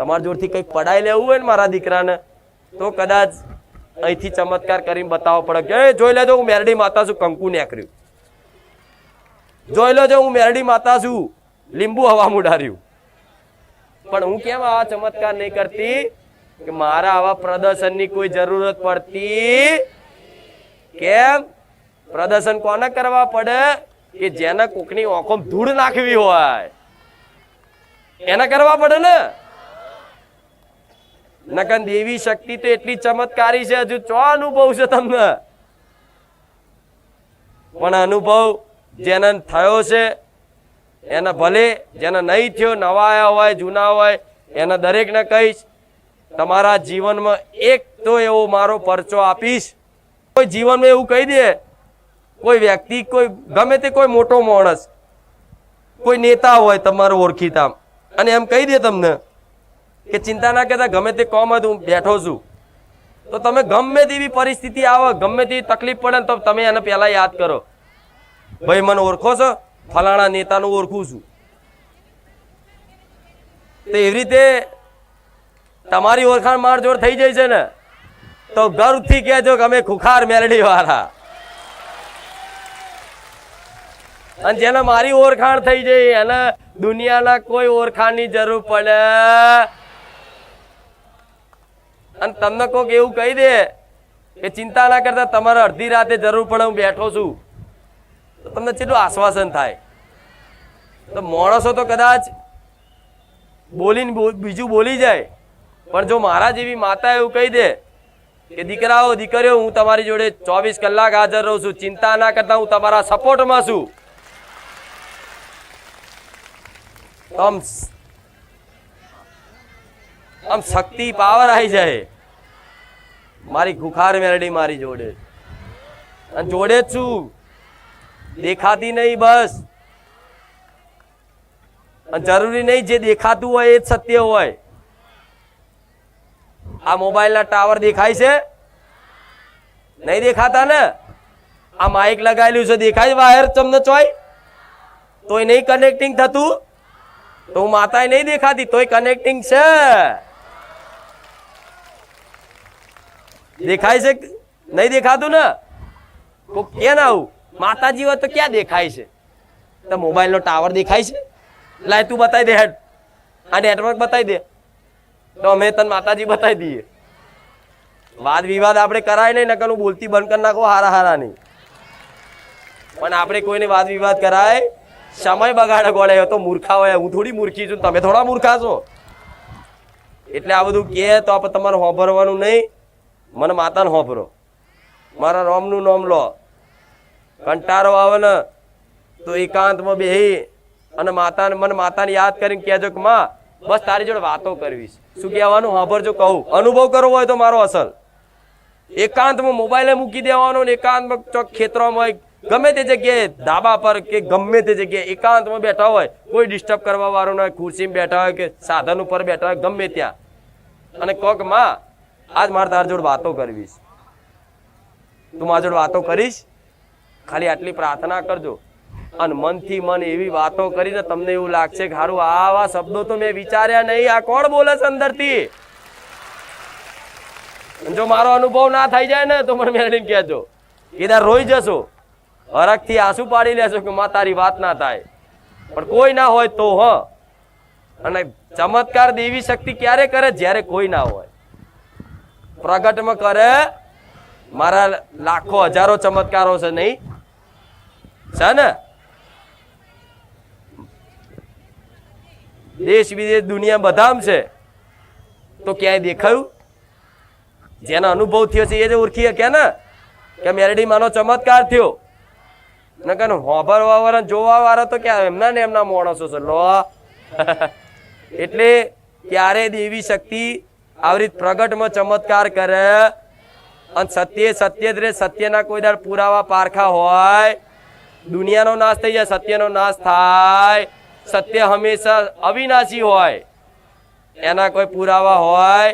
તમારા જોડથી કંઈક પડાઈ લેવું હોય ને મારા દીકરાને તો કદાચ અહીંથી ચમત્કાર કરીને બતાવવો પડે કે "એ, જોઈ લેજો હું મેરડી માતા છું કંકુ નેકર્યું. જોઈ લેજો હું મેરડી માતા છું લીંબુ હવા મુડાર્યું પણ હું કેમ આવા ચમત્કાર નહીં કરતી કે મારા આવા પ્રદર્શનની કોઈ જરૂરત પડતી? કેમ? પ્રદર્શન કોને કરવા પડે? કે જેને કોકની ઓંખોમાં ધૂળ નાખવી હોય. એને કરવા પડે ને? નકન દેવી શક્તિ તો એટલી ચમત્કારી છે, હજુ ચો અનુભવ છે તમને? પણ અનુભવ જેને થયો છે, એને ભલે જેને નહીં થયો નવા હોય, જૂના હોય, એને દરેકને કહીશ, તમારા જીવનમાં એક તો એવો મારો પરચો આપીશ. કોઈ જીવનમાં એવું કહી દે, કોઈ વ્યક્તિ, કોઈ ગમે તે કોઈ મોટો માણસ, કોઈ નેતા હોય તમારો ઓળખીતા. અને એમ કહી દે તમને કે ચિંતા ના કરતા ગમે તે કોમ હતું હું બેઠો છું. તો તમે ગમે તેવી પરિસ્થિતિ આવે, ગમે તેવી તકલીફ પડે તો તમે એને પહેલાં યાદ કરો. ભાઈ, મને ઓળખો છો? ફલાણા નેતાનું ઓળખું છું. તો એવી રીતે તમારી ઓળખાણ માર જોડ થઈ જાય છે ને, તો ગર્વથી કહેજો કે અમે ખુખાર મેલડી વાળા અને જેને મારી ઓળખાણ થઈ જાય એને દુનિયાના કોઈ ઓળખાણની જરૂર પડે. અને તમને કોઈક એવું કહી દે કે ચિંતા ના કરતા તમારે અડધી રાતે જરૂર પડે હું બેઠો છું. તો તમને કેટલું આશ્વાસન થાય? તો માણસો તો કદાચ બોલીને બીજું બોલી જાય. પણ જો મારા જેવી માતા એવું કહી દે કે દીકરાઓ, દીકરીઓ, હું તમારી જોડે ચોવીસ કલાક હાજર રહું છું. ચિંતા ના કરતા હું તમારા સપોર્ટમાં છું. આમ શક્તિ પાવર આવી જાય. મારી ખુખાર મેરડી મારી જોડે. અને જોડે જ છું. દેખાતી નહીં બસ. જરૂરી નહીં જે દેખાતું હોય એ જ સત્ય હોય. આ મોબાઈલના ટાવર દેખાય છે? નહીં દેખાતા ને? આ માઇક લગાવેલું છે, દેખાય વાયર તમને ચોય તોય નહીં કનેક્ટિંગ થતું? તો હું માતાએ નહીં દેખાતી, તોય કનેક્ટિંગ છે. દેખાય છે નહીં દેખાતું ને? કે ના આવું? માતાજી હોય તો ક્યાં દેખાય છે? તો મોબાઈલનો ટાવર દેખાય છે? લાય તું બતાવી દે હેડ. આ નેટવર્ક બતાવી દે. તો અમે તને માતાજી બતાવી દઈએ. વાદ વિવાદ આપણે કરાય નહીં, નકર હું બોલતી બંધ કરી નાખો હારા હારા નહીં પણ આપણે કોઈને વાદ વિવાદ કરાય, સમય બગાડે ગોળે. તો મૂર્ખા હોય, હું થોડી મૂર્ખી છું, તમે થોડા મૂર્ખા છો. એટલે આ બધું કહે તો આપણે તમારે હોભરવાનું નહીં. મને માતાને હોભરો. મારા રોમનું નામ લો. કંટારો આવે ને તો એકાંતમાં બેહી અને માતાને મને માતાને યાદ કરીને કહેજો કે માં, બસ તારી જોડે વાતો કરવી. શું કહેવાનું? હાંભરજો, કહું. અનુભવ કરવો હોય તો મારો અસલ. એકાંતમાં મોબાઈલે મૂકી દેવાનો ને એકાંતમાં ચોક ખેતરોમાં હોય ગમે તે જગ્યાએ ધાબા પર કે ગમે તે જગ્યાએ એકાંતમાં બેઠા હોય, કોઈ ડિસ્ટર્બ કરવા વાળો ના ખુરશીમાં બેઠા હોય કે સાધન ઉપર બેઠા હોય, ગમે ત્યાં. અને કોકમાં આજ મારે તાર જોડે વાતો કરવી છે. તું મારા જોડે વાતો કરીશ? ખાલી આટલી પ્રાર્થના કરજો. અને મનથી મન એવી વાતો કરીને તમને એવું લાગશે કે હારું, આવા શબ્દો તો મેં વિચાર્યા નહીં. આ કોણ બોલે છે અંદરથી? જો મારો અનુભવ ના થઈ જાય ને, તો મને મેળવીને કહેજો. કીધા, રોઈ જશો. હરખથી આંસુ પાડી લેશો કે માં, તારી વાત ના થાય. પણ કોઈ ના હોય તો, હ. અને ચમત્કાર દેવી શક્તિ ક્યારે કરે? જ્યારે કોઈ ના હોય. પ્રગટમાં કરે. મારા લાખો હજારો ચમત્કારો છે નહીં. છે ને? દેશ વિદેશ દુનિયા બધામાં છે. તો ક્યાંય દેખાયું? જેનો અનુભવ થયો છે એ જ ઓળખી કે ને? કે મેરડી માનો ચમત્કાર થયો. નકર હોભરવા વાળા જોવા વાળા તો ક્યાં? એમના ને એમના માણસો છે. લો. એટલે ક્યારે દેવી શક્તિ આવી રીત પ્રગટમાં ચમત્કાર કરે. અને સત્ય સત્ય રે, સત્યના કોઈ દર પુરાવા પારખા હોય. દુનિયાનો નાશ થઈ જાય, સત્યનો નાશ થાય. સત્ય હંમેશા અવિનાશી હોય. એના કોઈ પુરાવા હોય.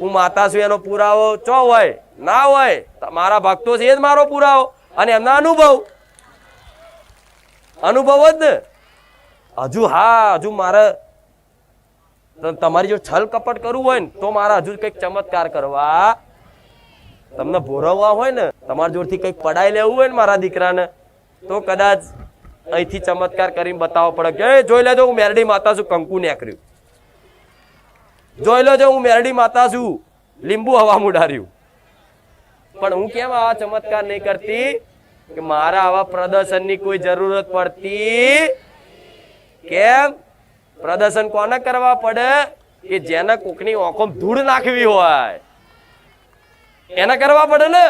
હું માતા છું, એનો પુરાવો ચો હોય? ના હોય. મારા ભક્તો છે, એ જ મારો પુરાવો. અને એમના અનુભવ. અનુભવ જ ને. હજુ હા, હજુ મારે તમારી જો છલ કપટ કરવું હોય ને, તો મારા હજુ કંઈક ચમત્કાર કરવા. તમને ભોરવવા હોય ને, તમારા જોડથી કંઈક પડાઈ લેવું હોય ને મારા દીકરાને, તો કદાચ અહીંથી ચમત્કાર કરીને બતાવવો પડે કે જોઈ લેજો, હું મેરડી માતા છું, કંકુ નેકર્યું જોઈ લેજો, હું મેરડી માતા છું, લીંબુ હવા મુડાર્યું. પણ હું કેમ આવા ચમત્કાર નહીં કરતી? કે મારા આવા પ્રદર્શનની કોઈ જરૂરત પડતી? કેમ? પ્રદર્શન કોને કરવા પડે? કે જેને કોકની ઓંખોમાં ધૂળ નાખવી હોય. એને કરવા પડે ને?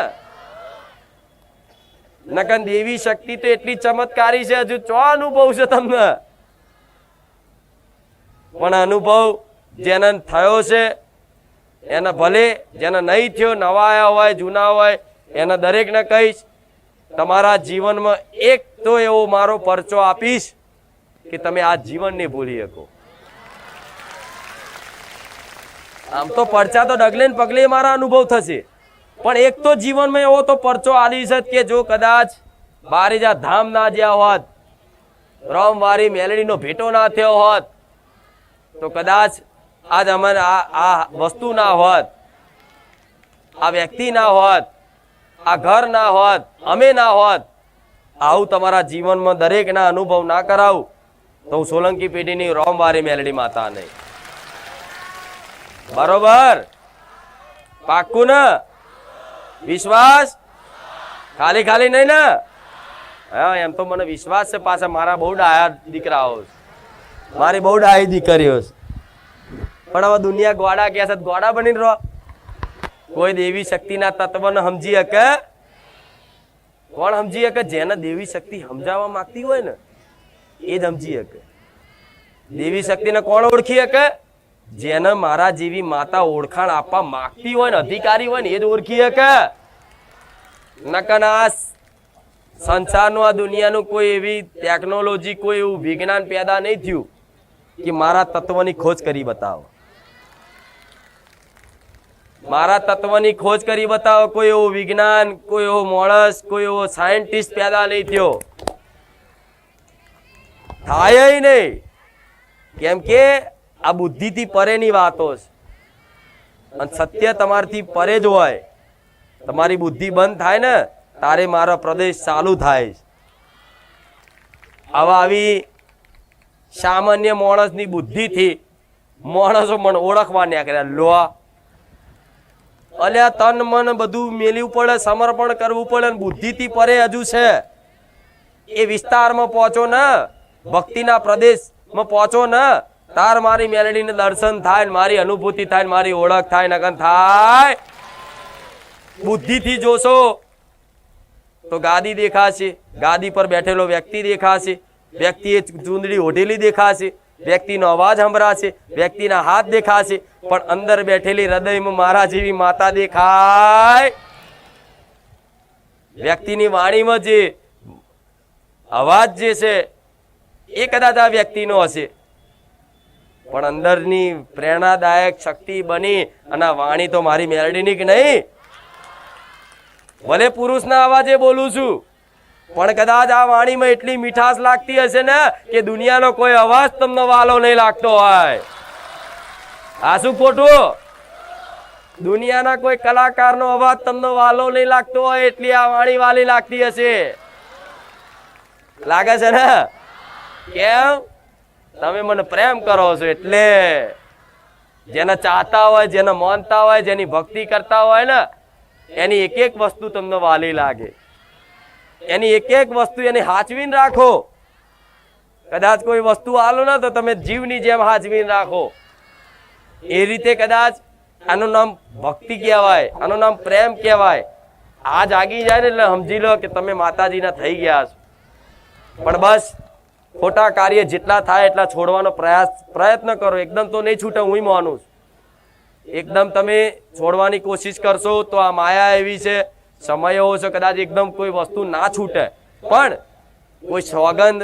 નકન દેવી શક્તિ તો એટલી ચમત્કારી છે, હજુ ચો અનુભવ છે તમને? પણ અનુભવ જેને થયો છે, એને ભલે જેને નહીં થયો નવા આવ્યા હોય, જૂના હોય, એને દરેકને કહીશ, તમારા જીવનમાં એક તો એવો મારો પરચો આપીશ કે તમે આ જીવનને ભૂલી શકો. આમ તો પરચા તો ડગલે ને પગલે મારા અનુભવ થશે. પણ એક તો જીવનમાં એવો તો પરચો આલી છે કે જો કદાચ બારીજા ધામ ના જ્યાં હોત, રમવારી મેલડીનો ભેટો ના થયો હોત, તો કદાચ આજ અમારે આ આ વસ્તુ ના હોત, આ વ્યક્તિ ના હોત, આ ઘર ના હોત, અમે ના હોત, આવું તમારા જીવનમાં દરેકના અનુભવ ના કરાવું. તો હું સોલંકી પેઢીની રોમવારી મેલડી માતા નહીં. બરોબર? પાક્કું ને? વિશ્વાસ? ખાલી ખાલી નહીં ને? હા, એમ તો મને વિશ્વાસ છે પાછા મારા બહુ ડાયા દીકરાઓ. મારી બહુ ડાઈ દીકરીઓ પણ હવે દુનિયા ગોડા કે છે? ગોડા બની રહો. કોઈ દેવી શક્તિના તત્વને સમજી શકે? કોણ સમજી શકે? જેને દેવી શક્તિ સમજાવવા માંગતી હોય ને એ જ સમજી શકે. દેવી શક્તિને કોણ ઓળખી શકે? જેને મારા જેવી માતા ઓળખાણ આપવા માંગતી હોય ને, અધિકારી હોય ને, એ જ ઓળખી શકે. નકન આ સંસારનું, આ દુનિયાનું કોઈ એવી ટેકનોલોજી કોઈ એવું વિજ્ઞાન પેદા નહીં થયું કે મારા તત્વની ખોજ કરી બતાવો. મારા તત્વની ખોજ કરી બતાવો. કોઈ એવું વિજ્ઞાન, કોઈ એવો માણસ કોઈ એવો સાયન્ટિસ્ટ પેદા નહીં થયો. થાય નહીં. કેમ કે આ બુદ્ધિથી પરેની વાતો છે. અને સત્ય તમારથી પરે જ હોય. તમારી બુદ્ધિ બંધ થાય ને, તારે મારો પ્રદેશ ચાલુ થાય. આવા આવી સામાન્ય માણસની બુદ્ધિથી માણસો મને ઓળખવા નીકળ્યા. લોહા અલ્યા તન મન બધું મેલવું પડે, સમર્પણ કરવું પડે અને બુદ્ધિથી પરે હજુ છે. એ વિસ્તારમાં પહોંચો ને ભક્તિના પ્રદેશમાં પહોંચો ને. તાર મારી મેલડીને દર્શન થાય મારી અનુભૂતિ થાય મારી ઓળખ થાય નગન થાય. બુદ્ધિથી જોશો તો ગાદી દેખાશે. ગાદી પર બેઠેલો વ્યક્તિ દેખાશે. વ્યક્તિએ ચૂંદડી ઓઢેલી દેખાશે. વ્યક્તિનો અવાજ સંભળાશે. વ્યક્તિના હાથ દેખાશે. પણ અંદર બેઠેલી હૃદયમાં મારા જેવી માતા દેખાય. વ્યક્તિની વાણીમાં જે અવાજ જે છે એ કદાચ આ વ્યક્તિનો હશે. પણ અંદરની પ્રેરણાદાયક શક્તિ બની અને વાણી તો મારી મેલડીની કે નહીં? ભલે પુરુષના અવાજે બોલું છું, પણ કદાચ આ વાણીમાં એટલી મીઠાશ લાગતી હશે ને કે દુનિયાનો કોઈ અવાજ તમને વાલો નહીં લાગતો હોય. આ શું ખોટું? દુનિયાના કોઈ કલાકારનો અવાજ તમને વાલો નહીં લાગતો હોય, એટલી આ વાણી વાલી લાગતી હશે. લાગે છે ને? કેમ? તમે મને પ્રેમ કરો છો એટલે જેને ચાહતા હોય, જેને માનતા હોય, જેની ભક્તિ કરતા હોય ને, એની એક એક વસ્તુ તમને વાલી લાગે. એની એક એક વસ્તુ એને હાચવીને રાખો. કદાચ કોઈ વસ્તુ હાલો ને તો તમે જીવની જેમ હાચવીને રાખો. એ રીતે કદાચ આનું નામ ભક્તિ કહેવાય, આનું નામ પ્રેમ કહેવાય. આ જાગી જાય ને એટલે સમજી લો કે તમે માતાજીના થઈ ગયા છો. પણ બસ ખોટા કાર્ય જેટલા થાય એટલા છોડવાનો પ્રયાસ પ્રયત્ન કરો. એકદમ તો નહીં છૂટે હું માનું છું. એકદમ તમે છોડવાની કોશિશ કરશો તો આ માયા એવી છે, સમય એવો છે, કદાચ એકદમ કોઈ વસ્તુ ના છૂટે. પણ કોઈ સોગંદ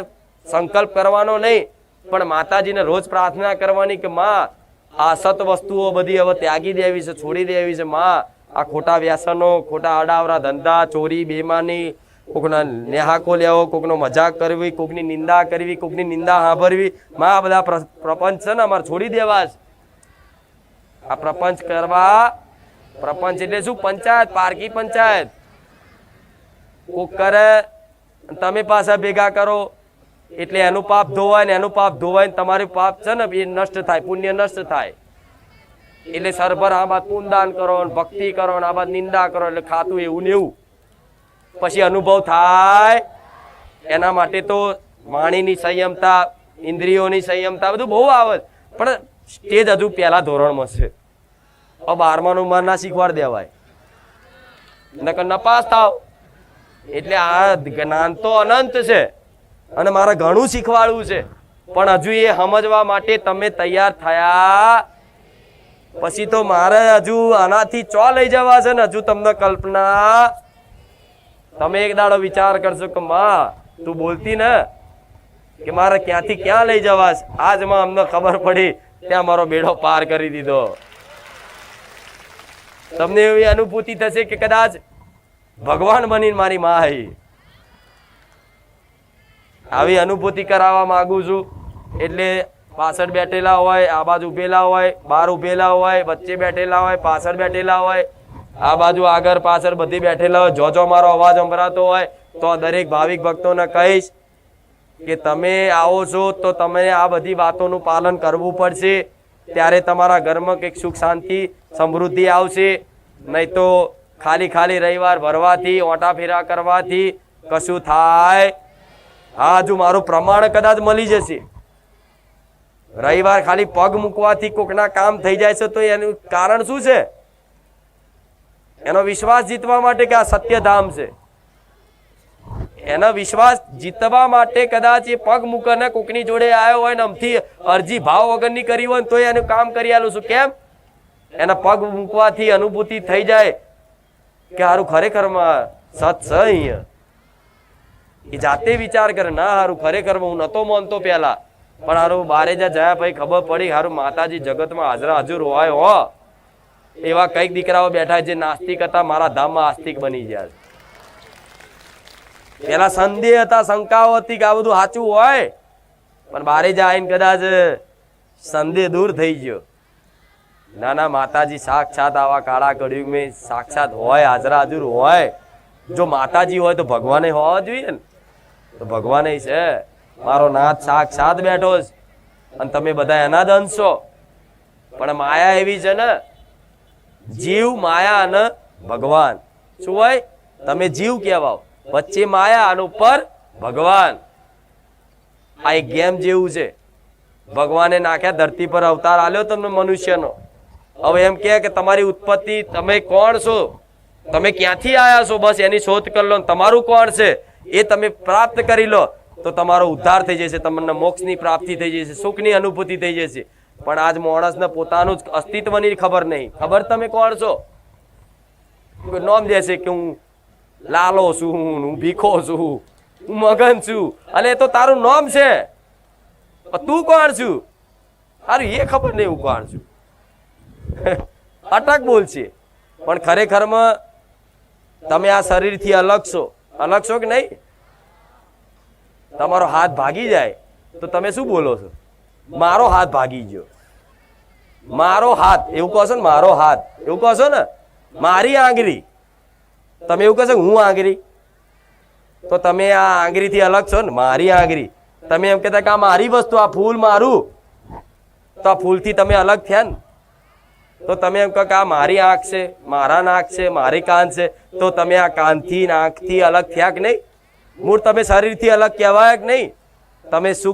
સંકલ્પ કરવાનો નહીં, પણ માતાજીને રોજ પ્રાર્થના કરવાની કે માં, આ સત વસ્તુઓ બધી હવે ત્યાગી દેવી છે, છોડી દેવી છે. માં, આ ખોટા વ્યસનો, ખોટા અડાવરા ધંધા, ચોરી, બેમાની કોકના નેહાકો લેવો કોકનો મજાક કરવી, કોકની નિંદા કરવી, કોકની નિંદા સાંભળવી માં, આ બધા પ્રપંચ છે ને અમારે છોડી દેવા છે. આ પ્રપંચ કરવા, પ્રપંચ એટલે શું? પંચાયત, પારકી પંચાયત. કોક કરે, તમે પાછા ભેગા કરો. એટલે એનું પાપ ધોવાય ને એનું પાપ ધોવાય ને તમારું પાપ છે ને એ નષ્ટ થાય, પુણ્ય નષ્ટ થાય. એટલે સરભર આ બાદ પૂનદાન કરો ને ભક્તિ કરો ને આ બાદ નિંદા કરો એટલે ખાતું એવું ને એવું. પછી અનુભવ થાય. એના માટે તો વાણીની સંયમતા, ઇન્દ્રિયોની સંયમતા બધું બહુ આવે. પણ સ્ટેજ હજુ પહેલા ધોરણમાં છે. બારમાનું માર ના શીખવાડ દેવાય. નકર નપાસ થાવ. એટલે આ જ્ઞાન તો અનંત છે. અને મારે ઘણું શીખવાડવું છે. પણ હજુ એ સમજવા માટે તમે તૈયાર થયા. પછી તો મારે હજુ આનાથી ચો લઈ જવા છે ને? હજુ તમને કલ્પના તમે એક દાડો વિચાર કરશો કે માં, તું બોલતી ને કે મારે ક્યાંથી ક્યાં લઈ જવાશ? આજમાં અમને ખબર પડી, ત્યાં મારો બેડો પાર કરી દીધો. તમને એવી અનુભૂતિ થશે કે કદાચ ભગવાન બનીને મારી માં આવી. આવી અનુભૂતિ કરાવવા માંગુ છું. એટલે પાછળ બેઠેલા હોય, આ બાજુ ઉભેલા હોય, બહાર ઉભેલા હોય, વચ્ચે બેઠેલા હોય, પાછળ બેઠેલા હોય આ બાજુ આગળ પાછળ બધી બેઠેલા હોય જો મારો અવાજ સંભળાતો હોય, તો દરેક ભાવિક ભક્તોને કહીશ કે તમે આવો છો તો તમે આ બધી વાતોનું પાલન કરવું પડશે. ત્યારે તમારા ઘરમાં કંઈક સુખ શાંતિ, સમૃદ્ધિ આવશે. નહીં તો ખાલી ખાલી રવિવાર ભરવાથી, ઓટા ફેરા કરવાથી કશું થાય. હા, હજુ મારું પ્રમાણ કદાચ મળી જશે. રવિવાર ખાલી પગ મૂકવાથી કોકના કામ થઈ જાય છે તો એનું કારણ શું છે? એનો વિશ્વાસ જીતવા માટે કે આ સત્યધામ છે? એનો વિશ્વાસ જીતવા માટે કદાચ એ પગ મૂકને કોકની જોડે આવ્યો હોય ને આમથી અરજી ભાવ વગરની કરી હોય તો એનું કામ કરી આલું છું. કેમ? એના પગ મૂકવાથી અનુભૂતિ થઈ જાય કે હારું ખરેખરમાં સત છે અહીંયા. એ જાતે વિચાર કરે, ના હારું ખરેખર હું નતો માનતો પહેલા. પણ હારું બારે જ્યાં જયા પછી ખબર પડી હારું માતાજી જગતમાં હાજરા હાજર હોય હો. એવા કંઈક દીકરાઓ બેઠા જે નાસ્તિક હતા, મારા ધામમાં આસ્તિક બની ગયા પેલા સંદેહ હતા, શંકાઓ હતી કે આ બધું સાચું હોય? પણ બારે જાય કદાચ સંદેહ દૂર થઈ ગયો. ના ના માતાજી સાક્ષાત આવા કાળા કળિયુગમાં સાક્ષાત હોય, હાજરા હાજર હોય. જો માતાજી હોય તો ભગવાને હોવા જોઈએ ને. તો ભગવાને છે. મારો નાથ સાક્ષાત બેઠો છે. અને તમે બધા એના જ અંશો. પણ માયા એવી છે ને જીવ માયા અને ભગવાન. શું હોય? તમે જીવ કહેવાઓ. વચ્ચે માયા અને ઉપર ભગવાન. આ એક ગેમ જેવું છે. ભગવાને નાખ્યા ધરતી પર અવતાર આલ્યો તમને મનુષ્યનો. હવે એમ કે તમારી ઉત્પત્તિ, તમે કોણ છો? તમે ક્યાંથી આવ્યા છો? બસ એની શોધ કરી લો તમારું કોણ છે? એ તમે પ્રાપ્ત કરી લો, તો તમારો ઉદ્ધાર થઈ જશે, તમને મોક્ષની પ્રાપ્તિ થઈ જશે, સુખની અનુભૂતિ થઈ જશે. પણ આજ માણસને પોતાનું જ અસ્તિત્વની ખબર નહીં. ખબર તમે કોણ છો? નોમ દેશે કે હું લાલો છું, હું ભીખો છું, હું મગન છું. અને તો તારું નોમ છે. તું કોણ છું? તારું એ ખબર નહીં હું કોણ છું. અટક બોલ છે. પણ ખરેખરમાં તમે આ શરીરથી અલગ છો. અલગ છો કે નહીં? તમારો હાથ ભાગી જાય. તો તમે શું બોલો છો? મારો હાથ ભાગી ગયો. મારો હાથ, એવું કહો ને, મારો હાથ. એવું કહો ને, મારી આંગળી. તમે એવું કહેશો હું આંગળી? તો તમે આ આંગળીથી અલગ છો ને, મારી આંગળી. તમે એમ કહેતા કે આ મારી વસ્તુ, આ ફૂલ મારું. તો આ ફૂલથી તમે અલગ થયા ને. તો તમે એમ કહો કે આ મારી આંખ છે, મારા નાક છે, મારી કાન છે. તો તમે આ કાનથી, નાકથી અલગ થયા કે નહીં? મૂળ તમે શરીરથી અલગ કહેવાય કે નહીં? તમે સુખ